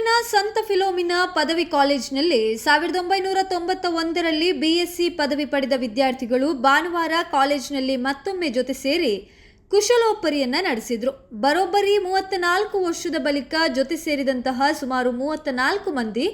ತುಮಕೂರಿನ ಸಂತ ಫಿಲೋಮಿನಾ ಪದವಿ ಕಾಲೇಜಿನಲ್ಲಿ ಸಾವಿರದ ಒಂಬೈನೂರ ತೊಂಬತ್ತ ಒಂದರಲ್ಲಿ ಬಿಎಸ್ಸಿ ಪದವಿ ಪಡೆದ ವಿದ್ಯಾರ್ಥಿಗಳು ಭಾನುವಾರ ಕಾಲೇಜಿನಲ್ಲಿ ಮತ್ತೊಮ್ಮೆ ಜೊತೆ ಸೇರಿ ಕುಶಲೋಪರಿಯನ್ನ ನಡೆಸಿದ್ರು. ಬರೋಬ್ಬರಿ ಮೂವತ್ತ ನಾಲ್ಕು ವರ್ಷದ ಬಳಿಕ ಜೊತೆ ಸೇರಿದಂತಹ ಸುಮಾರು ಮೂವತ್ತ ನಾಲ್ಕು ಮಂದಿ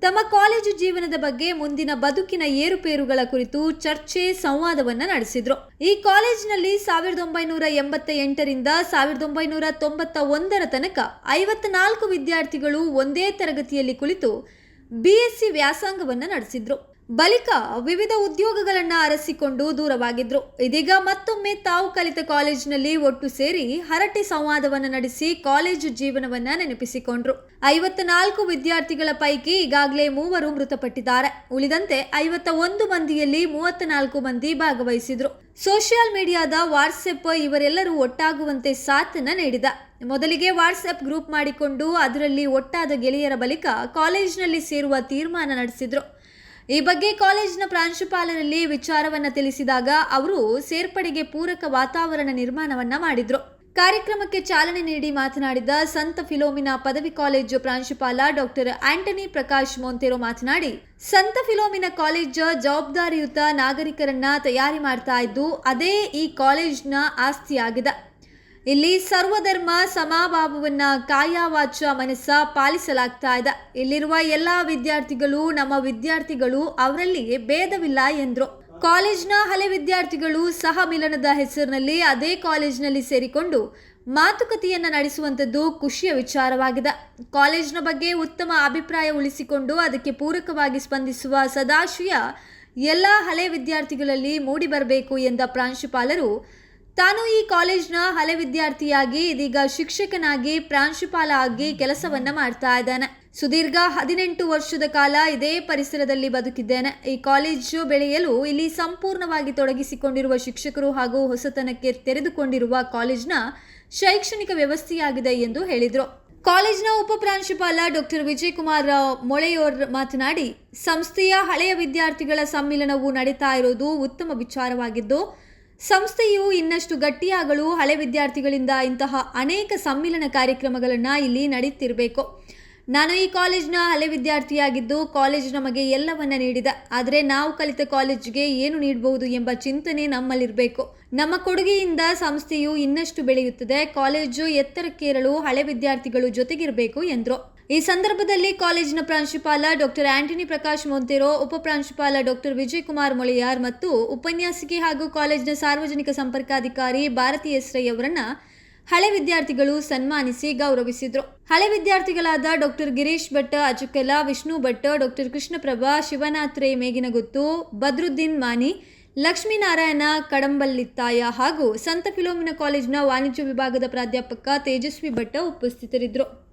ತಮ್ಮ ಕಾಲೇಜು ಜೀವನದ ಬಗ್ಗೆ ಮುಂದಿನ ಬದುಕಿನ ಏರುಪೇರುಗಳ ಕುರಿತು ಚರ್ಚೆ, ಸಂವಾದವನ್ನ ನಡೆಸಿದ್ರು. ಈ ಕಾಲೇಜಿನಲ್ಲಿ ಸಾವಿರದ ಒಂಬೈನೂರ ಎಂಬತ್ತ ಎಂಟರಿಂದ ಸಾವಿರದ ಒಂಬೈನೂರ ತೊಂಬತ್ತ ಒಂದರ ತನಕ ಐವತ್ನಾಲ್ಕು ವಿದ್ಯಾರ್ಥಿಗಳು ಒಂದೇ ತರಗತಿಯಲ್ಲಿ ಕುಳಿತು ಬಿಎಸ್ಸಿ ವ್ಯಾಸಂಗವನ್ನ ನಡೆಸಿದ್ರು. ಬಳಿಕ ವಿವಿಧ ಉದ್ಯೋಗಗಳನ್ನು ಅರಸಿಕೊಂಡು ದೂರವಾಗಿದ್ದರು ಇದೀಗ ಮತ್ತೊಮ್ಮೆ ತಾವು ಕಲಿತ ಕಾಲೇಜಿನಲ್ಲಿ ಒಟ್ಟು ಸೇರಿ ಹರಟೆ ಸಂವಾದವನ್ನ ನಡೆಸಿ ಕಾಲೇಜು ಜೀವನವನ್ನ ನೆನಪಿಸಿಕೊಂಡ್ರು. ಐವತ್ತ ನಾಲ್ಕು ವಿದ್ಯಾರ್ಥಿಗಳ ಪೈಕಿ ಈಗಾಗಲೇ ಮೂವರು ಮೃತಪಟ್ಟಿದ್ದಾರೆ. ಉಳಿದಂತೆ ಐವತ್ತ ಒಂದು ಮಂದಿಯಲ್ಲಿ ಮೂವತ್ತ ನಾಲ್ಕು ಮಂದಿ ಭಾಗವಹಿಸಿದ್ರು. ಸೋಷಿಯಲ್ ಮೀಡಿಯಾದ ವಾಟ್ಸಪ್ ಇವರೆಲ್ಲರೂ ಒಟ್ಟಾಗುವಂತೆ ಸಾಥನ್ನ ನೀಡಿದ. ಮೊದಲಿಗೆ ವಾಟ್ಸಪ್ ಗ್ರೂಪ್ ಮಾಡಿಕೊಂಡು ಅದರಲ್ಲಿ ಒಟ್ಟಾದ ಗೆಳೆಯರ ಬಳಿಕ ಕಾಲೇಜಿನಲ್ಲಿ ಸೇರುವ ತೀರ್ಮಾನ ನಡೆಸಿದ್ರು. ಈ ಬಗ್ಗೆ ಕಾಲೇಜಿನ ಪ್ರಾಂಶುಪಾಲರಲ್ಲಿ ವಿಚಾರವನ್ನ ತಿಳಿಸಿದಾಗ ಅವರು ಸೇರ್ಪಡೆಗೆ ಪೂರಕ ವಾತಾವರಣ ನಿರ್ಮಾಣವನ್ನ ಮಾಡಿದ್ರು. ಕಾರ್ಯಕ್ರಮಕ್ಕೆ ಚಾಲನೆ ನೀಡಿ ಮಾತನಾಡಿದ ಸಂತ ಫಿಲೋಮಿನಾ ಪದವಿ ಕಾಲೇಜು ಪ್ರಾಂಶುಪಾಲ ಡಾಕ್ಟರ್ ಆಂಟನಿ ಪ್ರಕಾಶ್ ಮೊಂತೆರೋ ಮಾತನಾಡಿ, ಸಂತ ಫಿಲೋಮಿನಾ ಕಾಲೇಜ್ ಜವಾಬ್ದಾರಿಯುತ ನಾಗರಿಕರನ್ನ ತಯಾರಿ ಮಾಡ್ತಾ ಇದ್ದು, ಅದೇ ಈ ಕಾಲೇಜ್ನ ಆಸ್ತಿಯಾಗಿದೆ. ಇಲ್ಲಿ ಸರ್ವಧರ್ಮ ಸಮಭಾವವನ್ನ ಕಾಯಾವಾಚ ಮನಸ್ಸ ಪಾಲಿಸಲಾಗ್ತಾ ಇದೆ. ಇಲ್ಲಿರುವ ಎಲ್ಲಾ ವಿದ್ಯಾರ್ಥಿಗಳು ನಮ್ಮ ವಿದ್ಯಾರ್ಥಿಗಳು ಅವರಲ್ಲಿ ಭೇದವಿಲ್ಲ ಎಂದ್ರು. ಕಾಲೇಜ್ನ ಹಳೆ ವಿದ್ಯಾರ್ಥಿಗಳು ಸಹ ಮಿಲನದ ಹೆಸರಿನಲ್ಲಿ ಅದೇ ಕಾಲೇಜ್ನಲ್ಲಿ ಸೇರಿಕೊಂಡು ಮಾತುಕತೆಯನ್ನು ನಡೆಸುವಂಥದ್ದು ಖುಷಿಯ ವಿಚಾರವಾಗಿದೆ. ಕಾಲೇಜ್ನ ಬಗ್ಗೆ ಉತ್ತಮ ಅಭಿಪ್ರಾಯ ಉಳಿಸಿಕೊಂಡು ಅದಕ್ಕೆ ಪೂರಕವಾಗಿ ಸ್ಪಂದಿಸುವ ಸದಾಶಯ ಎಲ್ಲ ಹಳೆ ವಿದ್ಯಾರ್ಥಿಗಳಲ್ಲಿ ಮೂಡಿಬರಬೇಕು ಎಂದ ಪ್ರಾಂಶುಪಾಲರು ತಾನು ಈ ಕಾಲೇಜ್ನ ಹಳೆ ವಿದ್ಯಾರ್ಥಿಯಾಗಿ, ಇದೀಗ ಶಿಕ್ಷಕನಾಗಿ ಪ್ರಾಂಶುಪಾಲ ಆಗಿ ಕೆಲಸವನ್ನ ಮಾಡ್ತಾ ಇದ್ದಾನೆ. ಸುದೀರ್ಘ ಹದಿನೆಂಟು ವರ್ಷದ ಕಾಲ ಇದೇ ಪರಿಸರದಲ್ಲಿ ಬದುಕಿದ್ದೇನೆ. ಈ ಕಾಲೇಜು ಬೆಳೆಯಲು ಇಲ್ಲಿ ಸಂಪೂರ್ಣವಾಗಿ ತೊಡಗಿಸಿಕೊಂಡಿರುವ ಶಿಕ್ಷಕರು ಹಾಗೂ ಹೊಸತನಕ್ಕೆ ತೆರೆದುಕೊಂಡಿರುವ ಕಾಲೇಜ್ನ ಶೈಕ್ಷಣಿಕ ವ್ಯವಸ್ಥೆಯಾಗಿದೆ ಎಂದು ಹೇಳಿದರು. ಕಾಲೇಜಿನ ಉಪ ಪ್ರಾಂಶುಪಾಲ ಡಾಕ್ಟರ್ ವಿಜಯಕುಮಾರ್ ಮೊಳೆಯೋರ್ ಮಾತನಾಡಿ, ಸಂಸ್ಥೆಯ ಹಳೆಯ ವಿದ್ಯಾರ್ಥಿಗಳ ಸಮ್ಮಿಲನವು ನಡೀತಾ ಇರೋದು ಉತ್ತಮ ವಿಚಾರವಾಗಿದ್ದು ಸಂಸ್ಥೆಯು ಇನ್ನಷ್ಟು ಗಟ್ಟಿಯಾಗಲು ಹಳೆ ವಿದ್ಯಾರ್ಥಿಗಳಿಂದ ಇಂತಹ ಅನೇಕ ಸಮ್ಮಿಲನ ಕಾರ್ಯಕ್ರಮಗಳನ್ನು ಇಲ್ಲಿ ನಡೀತಿರಬೇಕು. ನಾನು ಈ ಕಾಲೇಜ್ನ ಹಳೆ ವಿದ್ಯಾರ್ಥಿಯಾಗಿದ್ದು ಕಾಲೇಜ್ ನಮಗೆ ಎಲ್ಲವನ್ನ ನೀಡಿದೆ. ಆದರೆ ನಾವು ಕಲಿತ ಕಾಲೇಜಿಗೆ ಏನು ನೀಡಬಹುದು ಎಂಬ ಚಿಂತನೆ ನಮ್ಮಲ್ಲಿರಬೇಕು. ನಮ್ಮ ಕೊಡುಗೆಯಿಂದ ಸಂಸ್ಥೆಯು ಇನ್ನಷ್ಟು ಬೆಳೆಯುತ್ತದೆ. ಕಾಲೇಜು ಎತ್ತರಕ್ಕೇರಲು ಹಳೆ ವಿದ್ಯಾರ್ಥಿಗಳು ಜೊತೆಗಿರಬೇಕು ಎಂದರು. ಈ ಸಂದರ್ಭದಲ್ಲಿ ಕಾಲೇಜಿನ ಪ್ರಾಂಶುಪಾಲ ಡಾಕ್ಟರ್ ಆಂಟನಿ ಪ್ರಕಾಶ್ ಮೊಂತೆರೋ, ಉಪ ಪ್ರಾಂಶುಪಾಲ ಡಾಕ್ಟರ್ ವಿಜಯಕುಮಾರ್ ಮೊಳೆಯಾರ್ ಮತ್ತು ಉಪನ್ಯಾಸಕಿ ಹಾಗೂ ಕಾಲೇಜಿನ ಸಾರ್ವಜನಿಕ ಸಂಪರ್ಕಾಧಿಕಾರಿ ಭಾರತಿ ಅವರನ್ನ ಹಳೆ ವಿದ್ಯಾರ್ಥಿಗಳು ಸನ್ಮಾನಿಸಿ ಗೌರವಿಸಿದ್ರು. ಹಳೆ ವಿದ್ಯಾರ್ಥಿಗಳಾದ ಡಾಕ್ಟರ್ ಗಿರೀಶ್ ಭಟ್, ಅಜುಕೆಲ, ವಿಷ್ಣು ಭಟ್, ಡಾಕ್ಟರ್ ಕೃಷ್ಣಪ್ರಭಾ, ಶಿವನಾಥ್ ರೇ ಮೇಗಿನಗುತ್ತು ಬದ್ರುದ್ದೀನ್ ಮಾನಿ ಲಕ್ಷ್ಮೀನಾರಾಯಣ ಕಡಂಬಲ್ಲಿತ್ತಾಯ ಹಾಗೂ ಸಂತ ಫಿಲೋಮಿನ ಕಾಲೇಜಿನ ವಾಣಿಜ್ಯ ವಿಭಾಗದ ಪ್ರಾಧ್ಯಾಪಕ ತೇಜಸ್ವಿ ಭಟ್ಟ ಉಪಸ್ಥಿತರಿದ್ದರು